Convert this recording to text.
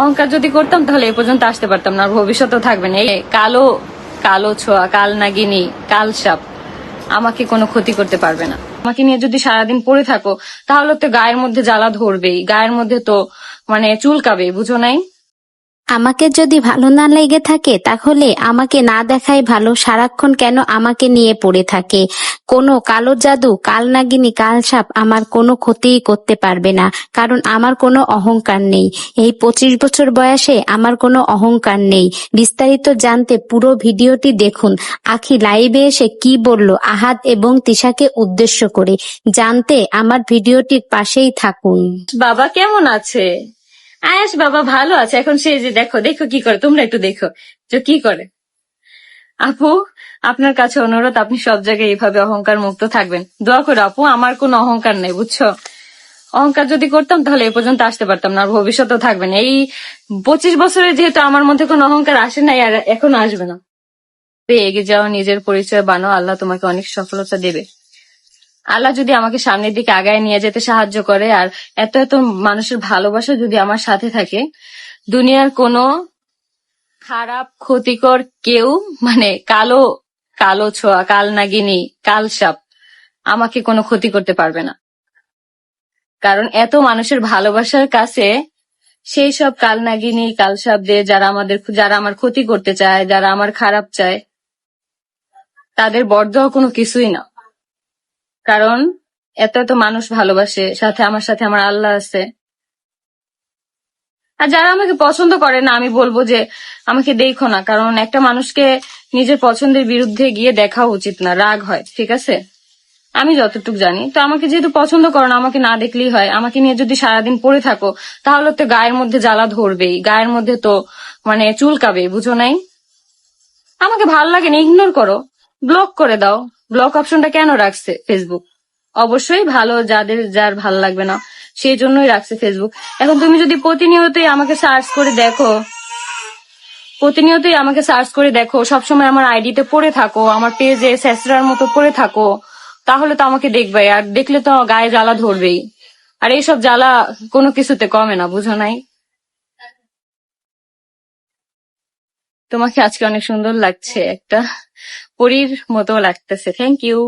অহংকার যদি করতাম, তাহলে এ পর্যন্ত আসতে পারতাম না আর ভবিষ্যতেও থাকবে না। এই কালো কালো ছোঁয়া, কাল নাগিনী, কাল সাপ, আমাকে কোনো ক্ষতি করতে পারবে না। আমাকে নিয়ে যদি সারাদিন পড়ে থাকো, তাহলে তো গায়ের মধ্যে জ্বালা ধরবেই। গায়ের মধ্যে তো মানে চুলকাবে বুঝো নাই? আমাকে যদি ভালো না লেগে থাকে, তাহলে আমাকে না দেখাই ভালো সারাক্ষণ কেন আমাকে নিয়ে পড়ে থাকে? কোনো কালো জাদু, কাল নাগিনী, কাল সাপ আমার কোনো ক্ষতিই করতে পারবে না, কারণ আমার কোনো অহংকার নেই। এই পঁচিশ বছর বয়সে আমার কোনো অহংকার নেই। বিস্তারিত জানতে পুরো ভিডিওটি দেখুন। আখি লাইভে এসে কি বলল আহাদ এবং তিশাকে উদ্দেশ্য করে। জানতে আমার ভিডিওটির পাশেই থাকুন। বাবা কেমন আছে? আয়াস বাবা ভালো আছে, এখন সে যে দেখো দেখো কি করে, তোমরা একটু দেখো, যে কি করে। আপু, আপনার কাছে অনুরোধ, আপনি সব জায়গায় এইভাবে অহংকার মুক্ত থাকবেন। দোয়া করো আপু, আমার কোনো অহংকার নেই, বুঝছ? অহংকার যদি করতাম, তাহলে এ পর্যন্ত আসতে পারতাম না, আর ভবিষ্যতেও থাকবে না। এই পঁচিশ বছরে যেহেতু আমার মধ্যে কোনো অহংকার আসে নাই, আর এখন আসবে না। এগিয়ে যাও, নিজের পরিচয় বানো আল্লাহ তোমাকে অনেক সফলতা দেবে। আল্লাহ যদি আমাকে সামনের দিকে আগায় নিয়ে যেতে সাহায্য করে, আর এত এত মানুষের ভালোবাসা যদি আমার সাথে থাকে, দুনিয়ার কোনো খারাপ, ক্ষতিকর কেউ মানে কালো কালো ছোঁয়া, কাল নাগিনী, কাল সাপ, আমাকে কোনো ক্ষতি করতে পারবে না। কারণ এত মানুষের ভালোবাসার কাছে সেই সব কাল নাগিনী, কাল সাপ দিয়ে যারা আমাদের, যারা আমার ক্ষতি করতে চায়, যারা আমার খারাপ চায়, তাদের বর্ধ কোনো কিছুই না। কারণ এত এত মানুষ ভালোবাসে, সাথে আমার সাথে আমার আল্লাহ আছে। আর যারা আমাকে পছন্দ করে না, আমি বলব যে আমাকে দেখো না, কারণ একটা মানুষকে নিজের পছন্দের বিরুদ্ধে গিয়ে দেখা উচিত না, রাগ হয়, ঠিক আছে? আমি যতটুকু জানি। তো আমাকে যেহেতু পছন্দ করো না, আমাকে না দেখলেই হয়। আমাকে নিয়ে যদি সারাদিন পড়ে থাকো, তাহলে তো গায়ের মধ্যে জ্বালা ধরবেই, গায়ের মধ্যে তো মানে চুলকাবে বুঝো নাই? আমাকে ভালো লাগে না ইগনোর করো ব্লক করে দাও। ব্লক অপশনটা কেন রাখছে ফেসবুক অবশ্যই ভালো, যাদের, যার ভালো লাগবে না, সেই জন্যই রাখছে ফেসবুক এখন তুমি যদি প্রতিনিয়তই আমাকে সার্চ করে দেখো, প্রতিনিয়তই আমাকে সার্চ করে দেখো, সবসময় আমার আইডিতে পড়ে থাকো, আমার পেজে স্যাসরার মতো পড়ে থাকো, তাহলে তো আমাকে দেখবে, আর দেখলে তো গায়ে জ্বালা ধরবেই। আর এইসব জ্বালা কোনো কিছুতে কমে না, বুঝো নাই? তোমাকে আজকে অনেক সুন্দর লাগছে। একটা পরীর মতো লাগতেছে। Thank you